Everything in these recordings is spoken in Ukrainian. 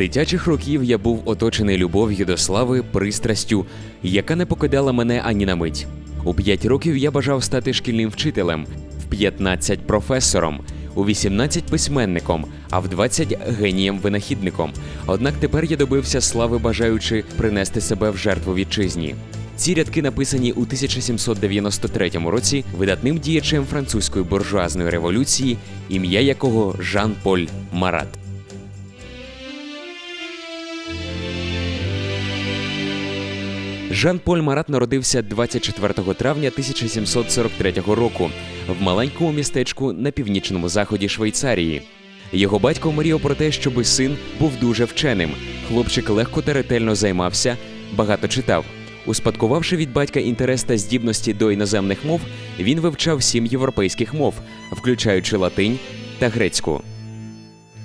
Дитячих років я був оточений любов'ю до слави, пристрастю, яка не покидала мене ані на мить. У 5 років я бажав стати шкільним вчителем, в 15 професором, у 18 письменником, а в 20 генієм-винахідником. Однак тепер я добився слави, бажаючи принести себе в жертву вітчизні. Ці рядки написані у 1793 році видатним діячем французької буржуазної революції, ім'я якого Жан-Поль Марат. Жан-Поль Марат народився 24 травня 1743 року в маленькому містечку на північному заході Швейцарії. Його батько мріяв про те, щоби син був дуже вченим. Хлопчик легко та ретельно займався, багато читав. Успадкувавши від батька інтерес та здібності до іноземних мов, він вивчав сім європейських мов, включаючи латинь та грецьку.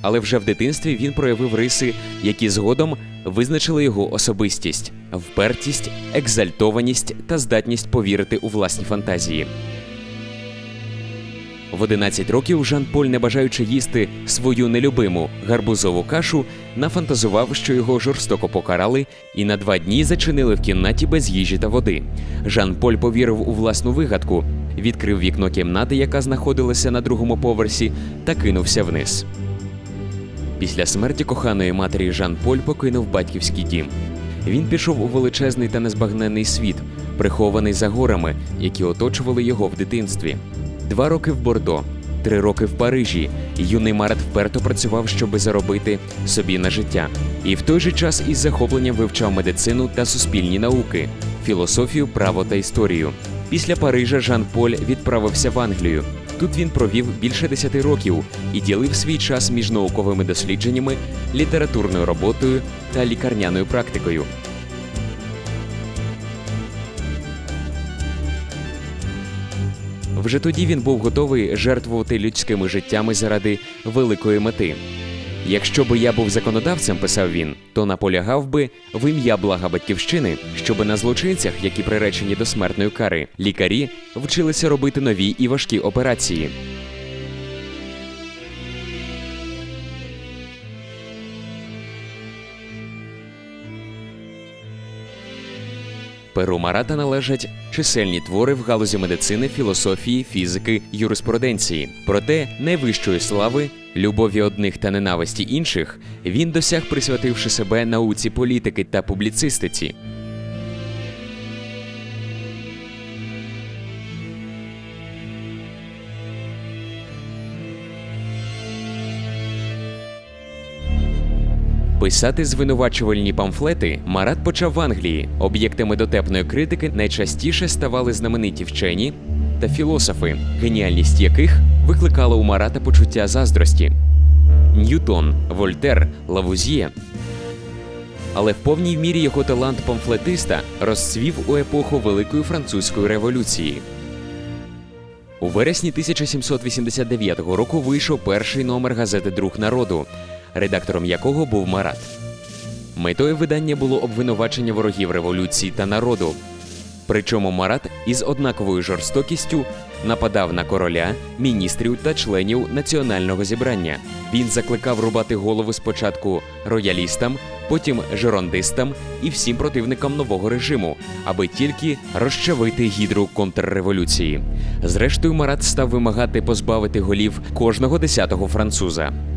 Але вже в дитинстві він проявив риси, які згодом визначили його особистість: впертість, екзальтованість та здатність повірити у власні фантазії. В 11 років Жан-Поль, не бажаючи їсти свою нелюбиму гарбузову кашу, нафантазував, що його жорстоко покарали, і на два дні зачинили в кімнаті без їжі та води. Жан-Поль повірив у власну вигадку, відкрив вікно кімнати, яка знаходилася на другому поверсі, та кинувся вниз. Після смерті коханої матері Жан-Поль покинув батьківський дім. Він пішов у величезний та незбагненний світ, прихований за горами, які оточували його в дитинстві. Два роки в Бордо, три роки в Парижі. Юний Марат вперто працював, щоби заробити собі на життя, і в той же час із захопленням вивчав медицину та суспільні науки, філософію, право та історію. Після Парижа Жан-Поль відправився в Англію. Тут він провів більше десяти років і ділив свій час між науковими дослідженнями, літературною роботою та лікарняною практикою. Вже тоді він був готовий жертвувати людськими життями заради великої мети. Якщо би я був законодавцем, писав він, то наполягав би в ім'я блага батьківщини, щоби на злочинцях, які приречені до смертної кари, лікарі вчилися робити нові і важкі операції. Перу Марата належать чисельні твори в галузі медицини, філософії, фізики, юриспруденції. Проте найвищої слави, любові одних та ненависті інших, він досяг, присвятивши себе науці політики та публіцистиці. Писати звинувачувальні памфлети Марат почав в Англії. Об'єктами дотепної критики найчастіше ставали знамениті вчені та філософи, геніальність яких викликала у Марата почуття заздрості. Ньютон, Вольтер, Лавузьє. Але в повній мірі його талант памфлетиста розцвів у епоху Великої французької революції. У вересні 1789 року вийшов перший номер газети Друг народу, редактором якого був Марат. Метою видання було обвинувачення ворогів революції та народу. Причому Марат із однаковою жорстокістю нападав на короля, міністрів та членів національного зібрання. Він закликав рубати голову спочатку роялістам, потім жерондистам і всім противникам нового режиму, аби тільки розчавити гідру контрреволюції. Зрештою, Марат став вимагати позбавити голів кожного десятого француза.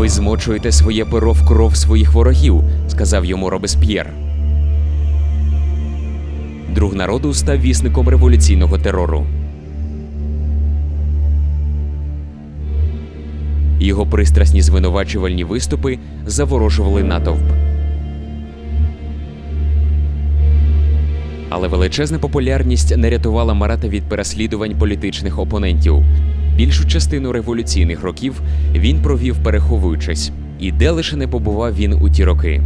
Ви змочуєте своє перо в кров своїх ворогів, сказав йому Робесп'єр. Друг народу став вісником революційного терору. Його пристрасні звинувачувальні виступи заворожували натовп. Але величезна популярність не рятувала Марата від переслідувань політичних опонентів. Більшу частину революційних років він провів переховуючись, і де лише не побував він у ті роки.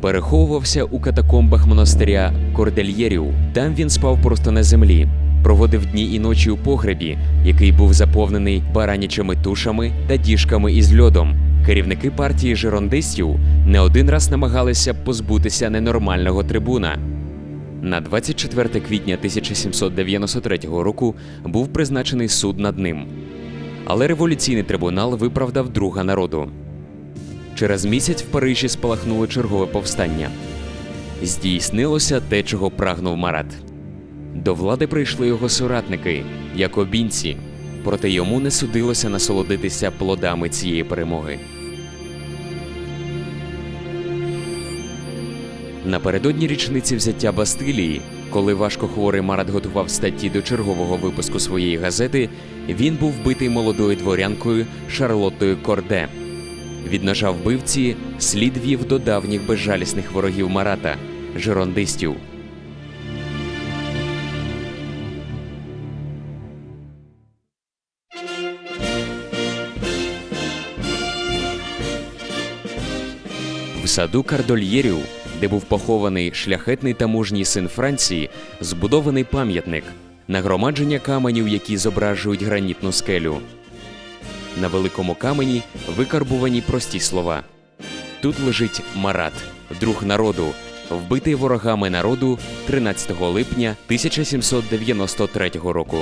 Переховувався у катакомбах монастиря Кордельєрів. Там він спав просто на землі, проводив дні і ночі у погребі, який був заповнений баранячими тушами та діжками із льодом. Керівники партії жерондистів не один раз намагалися позбутися ненормального трибуна. На 24 квітня 1793 року був призначений суд над ним. Але революційний трибунал виправдав друга народу. Через місяць в Парижі спалахнуло чергове повстання. Здійснилося те, чого прагнув Марат. До влади прийшли його соратники, якобінці, проте йому не судилося насолодитися плодами цієї перемоги. Напередодні річниці взяття Бастилії, коли важкохворий Марат готував статті до чергового випуску своєї газети, він був вбитий молодою дворянкою Шарлоттою Корде. Від ножа вбивці слід вів до давніх безжалісних ворогів Марата жерондистів. В саду Кардольєрів, де був похований шляхетний та мужній син Франції, збудований пам'ятник, нагромадження каменів, які зображують гранітну скелю. На великому камені викарбувані прості слова. Тут лежить Марат, друг народу, вбитий ворогами народу 13 липня 1793 року.